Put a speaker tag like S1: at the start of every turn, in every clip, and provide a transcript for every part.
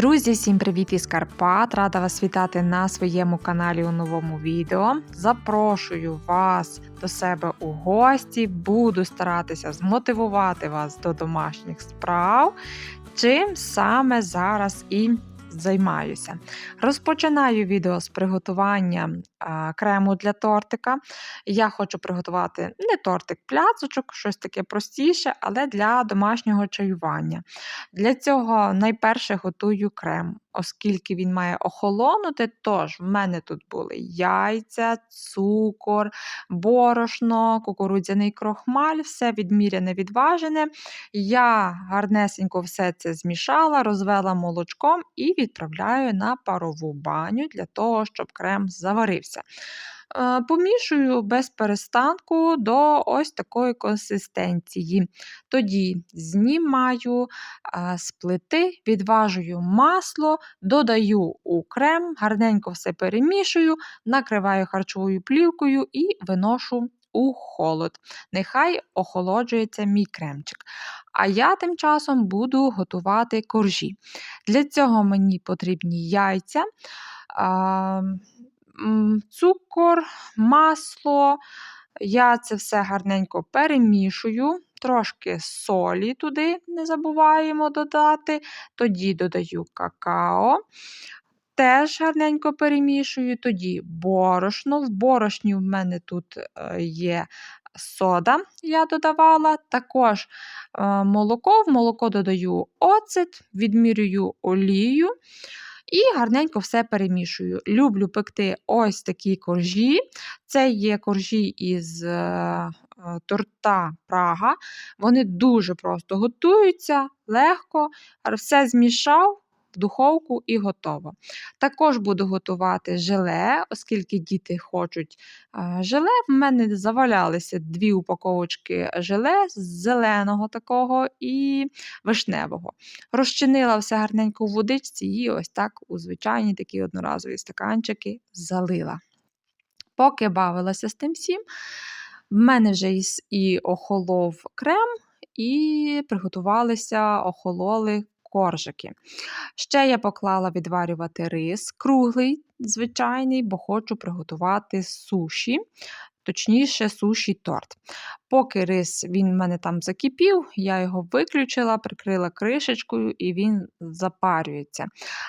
S1: Друзі, всім привіт із Карпат! Рада вас вітати на своєму каналі у новому відео. Запрошую вас до себе у гості, буду старатися змотивувати вас до домашніх справ, чим саме зараз і займаюся. Розпочинаю відео з приготування крему для тортика. Я хочу приготувати не тортик, пляцочок, щось таке простіше, але для домашнього чаювання. Для цього найперше готую крем, оскільки він має охолонути. Тож в мене тут були яйця, цукор, борошно, кукурудзяний крохмаль, все відміряне, відважене. Я гарнесенько все це змішала, розвела молочком і відправляю на парову баню для того, щоб крем заварився. Е, помішую без перестанку до ось такої консистенції. Тоді знімаю е, з плити, відважую масло, додаю у крем, гарненько все перемішую, накриваю харчовою плівкою і виношу у холод. Нехай охолоджується мій кремчик. А я тим часом буду готувати коржі. Для цього мені потрібні яйця цукор, масло. Я це все гарненько перемішую, трошки солі туди не забуваємо додати. Тоді додаю какао. Теж гарненько перемішую, тоді борошно. В борошні в мене тут е, є сода, я додавала, також е, молоко, в молоко додаю оцет, відмірюю олію. І гарненько все перемішую. Люблю пекти ось такі коржі. Це є коржі із е, торта Прага. Вони дуже просто готуються, легко, все змішав в духовку і готово. Також буду готувати желе, оскільки діти хочуть желе. В мене завалялися дві упаковочки желе з зеленого такого і вишневого. Розчинила все гарненько в водичці і ось так у звичайні такі одноразові стаканчики залила. Поки бавилася з тим всім, в мене вже і охолов крем, і приготувалися, охололи коржики. Ще я поклала відварювати рис круглий, звичайний, бо хочу приготувати суші. Точніше, суші торт. Поки рис він в мене там закипів, я його виключила, прикрила кришечкою і він запарюється.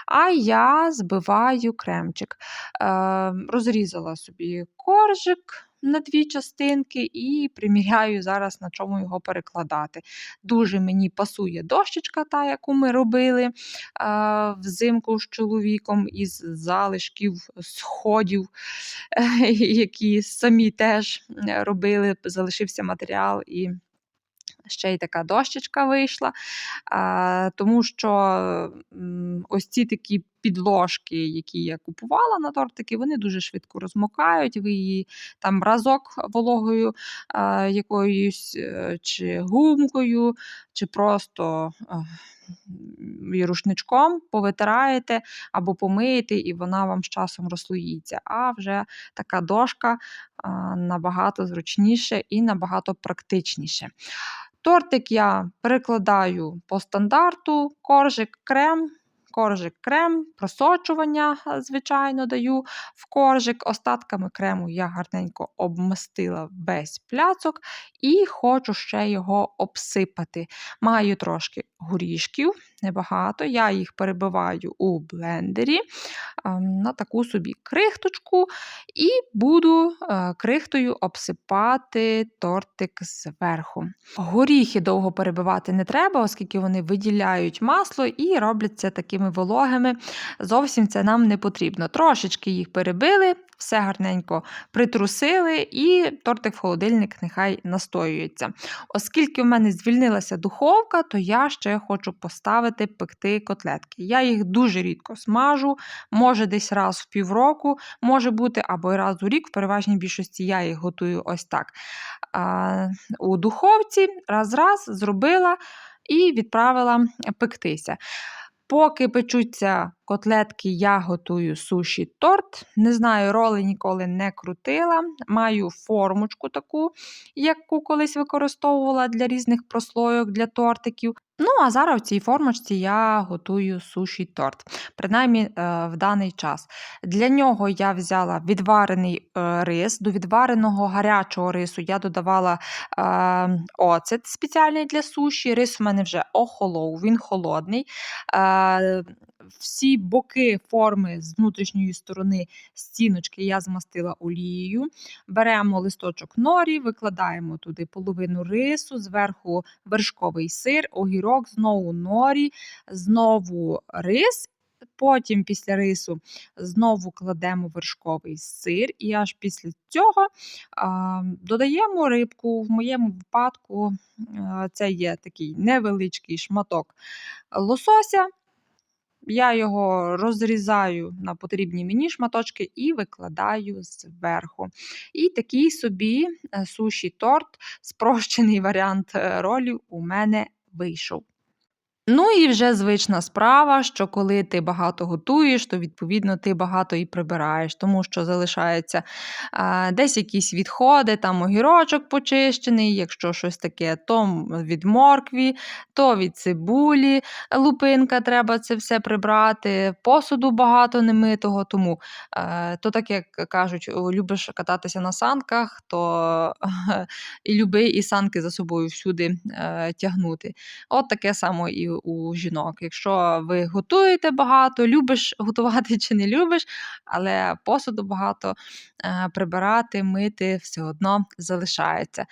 S1: А я збиваю кремчик. Е, Розрізала собі коржик, на дві частинки і приміряю зараз, на чому його перекладати. Дуже мені пасує дощечка, та, яку ми робили а, взимку з чоловіком із залишків, сходів, які самі теж робили, залишився матеріал. і Ще й така дощечка вийшла, тому що ось ці такі підложки, які я купувала на тортики, вони дуже швидко розмокають. Ви її там разок вологою а, якоюсь е, чи гумкою, чи просто а, рушничком повитираєте або помиєте, і вона вам з часом розслоїться. А вже така дошка а, набагато зручніше і набагато практичніше. Тортик я перекладаю по стандарту, коржик крем коржик крем, просочування, е, звичайно, даю в коржик. Остатками крему я гарненько обмастила весь пляцок і хочу ще його обсипати. Маю трошки горішків, небагато. Я їх перебиваю у блендері ем, на таку собі крихточку, і буду е, крихтою обсипати тортик зверху. Горіхи довго перебивати не треба, оскільки вони виділяють масло і робляться такими вологими. Зовсім це нам не потрібно. Трошечки їх перебили, все гарненько притрусили, і тортик в холодильник нехай настоюється. Оскільки в мене звільнилася духовка, то я ще хочу поставити пекти котлетки. Я їх дуже рідко смажу, може десь раз в півроку, може бути або раз у рік, в переважній більшості я їх готую ось так. А, У духовці раз-раз зробила і відправила пектися. Поки печуться котлетки я готую суші торт. Не знаю, роли ніколи не крутила. Маю формочку таку, яку колись використовувала для різних прослойок, для тортиків. Ну, а зараз в цій формочці я готую суші торт, принаймні е, в даний час. Для нього я взяла відварений е, рис. До відвареного гарячого рису я додавала е, оцет спеціальний для суші. Рис у мене вже охолов, він холодний. Всі боки форми з внутрішньої сторони стіночки я змастила олією. Беремо листочок норі, викладаємо туди половину рису, зверху вершковий сир, огірок, знову норі, знову рис. Потім після рису знову кладемо вершковий сир, і аж після цього а, додаємо рибку. В моєму випадку а, це є такий невеличкий шматок лосося. Я його розрізаю на потрібні мені шматочки і викладаю зверху. І такий собі е, суші торт, спрощений варіант е, ролів у мене вийшов. Ну і вже звична справа, що коли ти багато готуєш, то відповідно ти багато і прибираєш, тому що залишаються а, десь якісь відходи, там огірочок почищений, якщо щось таке, то від моркві, то від цибулі, лупинка, треба це все прибрати, посуду багато немитого. Тому е, то так як кажуть, любиш кататися на санках, то і люби і санки за собою всюди е, тягнути. От таке саме і у жінок. Якщо ви готуєте багато, любиш готувати чи не любиш, але посуду багато е, прибирати, мити все одно залишається.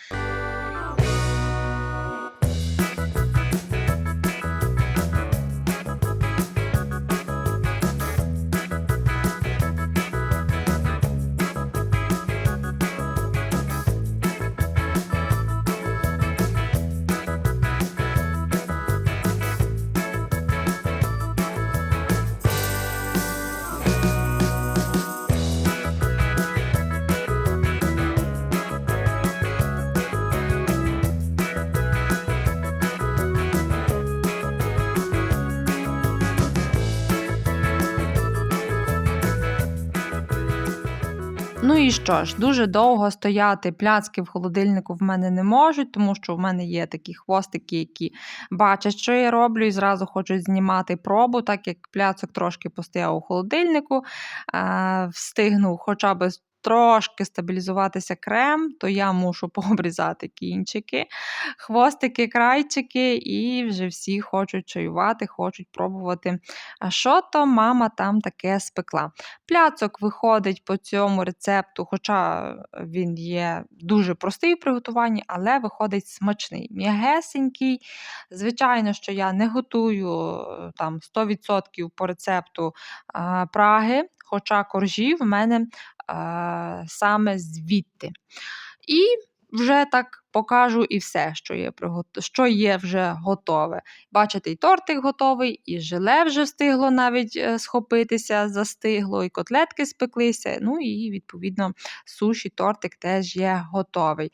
S1: Ну і що ж, дуже довго стояти пляцки в холодильнику в мене не можуть, тому що в мене є такі хвостики, які бачать, що я роблю, і зразу хочуть знімати пробу, так як пляцок трошки постояв у холодильнику, встигнув хоча б трошки стабілізуватися крем, то я мушу пообрізати кінчики, хвостики, крайчики, і вже всі хочуть чаювати, хочуть пробувати, що то мама там таке спекла. Пляцок виходить по цьому рецепту, хоча він є дуже простий в приготуванні, але виходить смачний, м'ягесенький. Звичайно, що я не готую там 100% по рецепту а, Праги, хоча коржі в мене саме звідти. І вже так покажу і все, що є що є вже готове. Бачите, і тортик готовий, і желе вже встигло навіть е, схопитися, застигло, і котлетки спеклися. Ну і, відповідно, суші, тортик теж є готовий.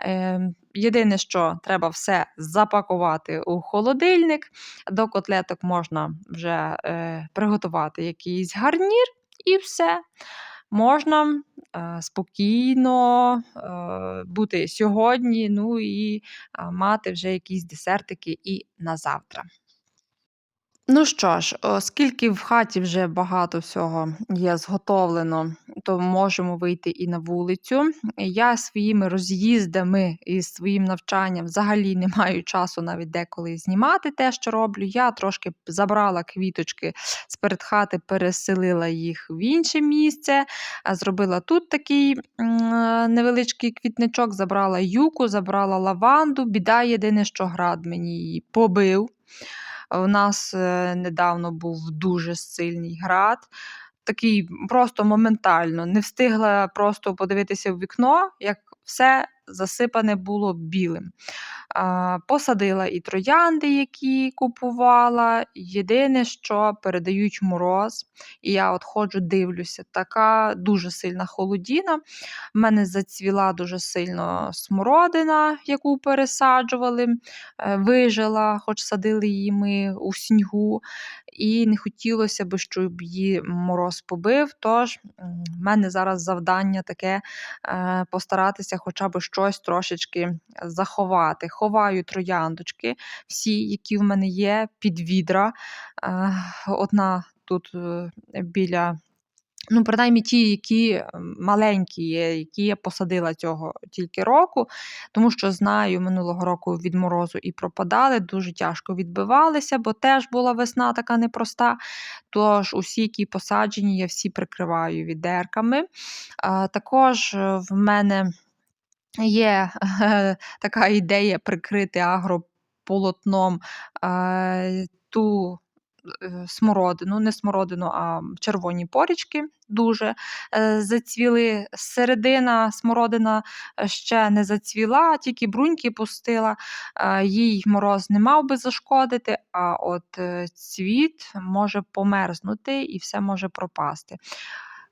S1: Е, Єдине, що треба все запакувати у холодильник. До котлеток можна вже е, приготувати якийсь гарнір і все можна е, спокійно е, бути сьогодні, ну і мати вже якісь десертики і на завтра. Ну що ж, оскільки в хаті вже багато всього є зготовлено, то можемо вийти і на вулицю. Я своїми роз'їздами і своїм навчанням взагалі не маю часу навіть деколи знімати те, що роблю. Я трошки забрала квіточки з перед хати, переселила їх в інше місце, зробила тут такий невеличкий квітничок, забрала юку, забрала лаванду. Біда єдине, що град мені її побив. У нас е, недавно був дуже сильний град. Такий просто моментально не встигла просто подивитися в вікно, як все засипане було білим. Посадила і троянди, які купувала. Єдине, що передають мороз. І я от ходжу, дивлюся, така дуже сильна холодіна. В мене зацвіла дуже сильно смородина, яку пересаджували, е, вижила, хоч садили її ми у снігу. І не хотілося б, щоб її мороз побив. Тож в мене зараз завдання таке е, постаратися хоча б щось трошечки заховати. Ховаю трояндочки, всі, які в мене є, під відра. Е, одна тут е, біля. Ну, принаймні ті, які маленькі є, які я посадила цього тільки року, тому що знаю, минулого року від морозу і пропадали, дуже тяжко відбивалися, бо теж була весна така непроста. Тож усі, які посаджені, я всі прикриваю відерками. Також в мене є така ідея прикрити агрополотном ту Е, смородину, не смородину, а червоні порічки дуже е, зацвіли. Середина смородина е, ще не зацвіла, тільки бруньки пустила, їй мороз не мав би зашкодити, а от цвіт може померзнути і все може пропасти.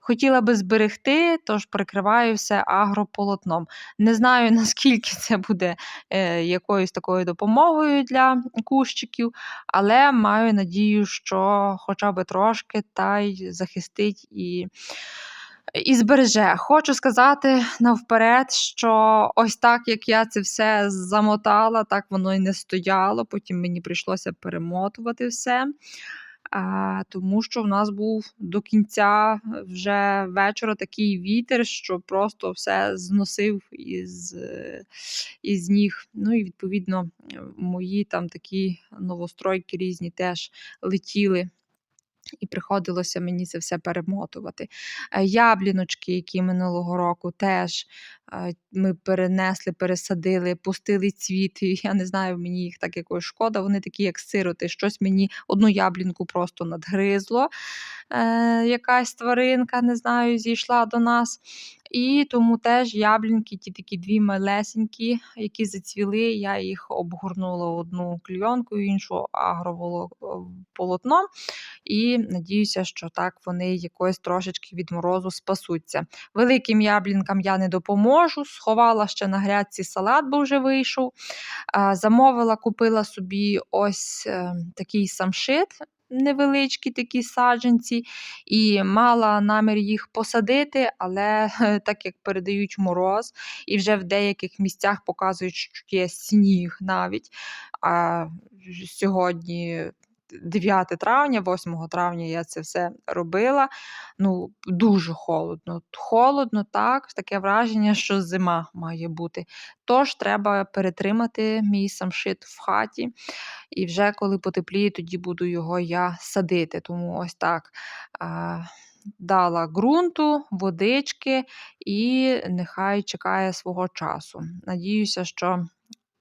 S1: Хотіла би зберегти, тож прикриваю все агрополотном. Не знаю, наскільки це буде е, якоюсь такою допомогою для кущиків, але маю надію, що хоча б трошки та й захистить і. І збереже. Хочу сказати навперед, що ось так, як я це все замотала, так воно і не стояло. Потім мені прийшлося перемотувати все тому що в нас був до кінця вже вечора такий вітер, що просто все зносив із із ніг. Ну і відповідно мої там такі новостройки різні теж летіли. І приходилося мені це все перемотувати. Е, ябліночки, які минулого року теж е, ми перенесли, пересадили, пустили цвіт. Я не знаю, мені їх так якось шкода. Вони такі, як сироти. Щось мені одну яблінку просто надгризло. Е, Якась тваринка, не знаю, зійшла до нас. І тому теж яблінки, ті такі дві малесенькі, які зацвіли, я їх обгорнула одну кльйонкою, іншу агрополотном. І надіюся, що так вони якось трошечки від морозу спасуться. Великим яблінкам я не допоможу. Сховала ще на грядці салат, бо вже вийшов. Замовила, купила собі ось е, такий самшит невеличкі такі саджанці, і мала намір їх посадити, але так як передають мороз, і вже в деяких місцях показують, що є сніг навіть. А сьогодні 9 травня, 8 травня я це все робила. Ну, Дуже холодно. Холодно, так, таке враження, що зима має бути. Тож треба перетримати мій самшит в хаті. І вже коли потепліє, тоді буду його я садити. Тому ось так. Дала ґрунту, водички і нехай чекає свого часу. Надіюся, що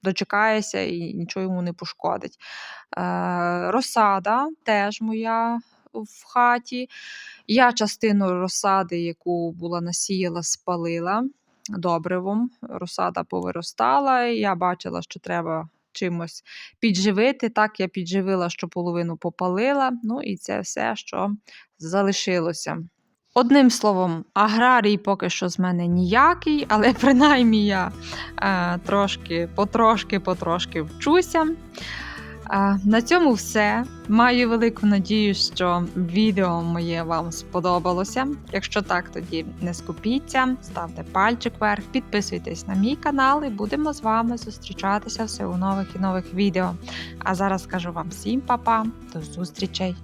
S1: дочекається і нічого йому не пошкодить. Е, Розсада теж моя в хаті. Я частину розсади, яку була насіяла, спалила добривом. Розсада повиростала, і я бачила, що треба. Чимось підживити. Так, я підживила, що половину попалила. Ну і це все, що залишилося. Одним словом, аграрій поки що з мене ніякий, але принаймні я е, трошки, потрошки, потрошки вчуся. Е, на цьому все. Маю велику надію, що відео моє вам сподобалося. Якщо так, тоді не скупіться, ставте пальчик вверх, підписуйтесь на мій канал і будемо з вами зустрічатися все у нових і нових відео. А зараз скажу вам всім па-па, до зустрічей!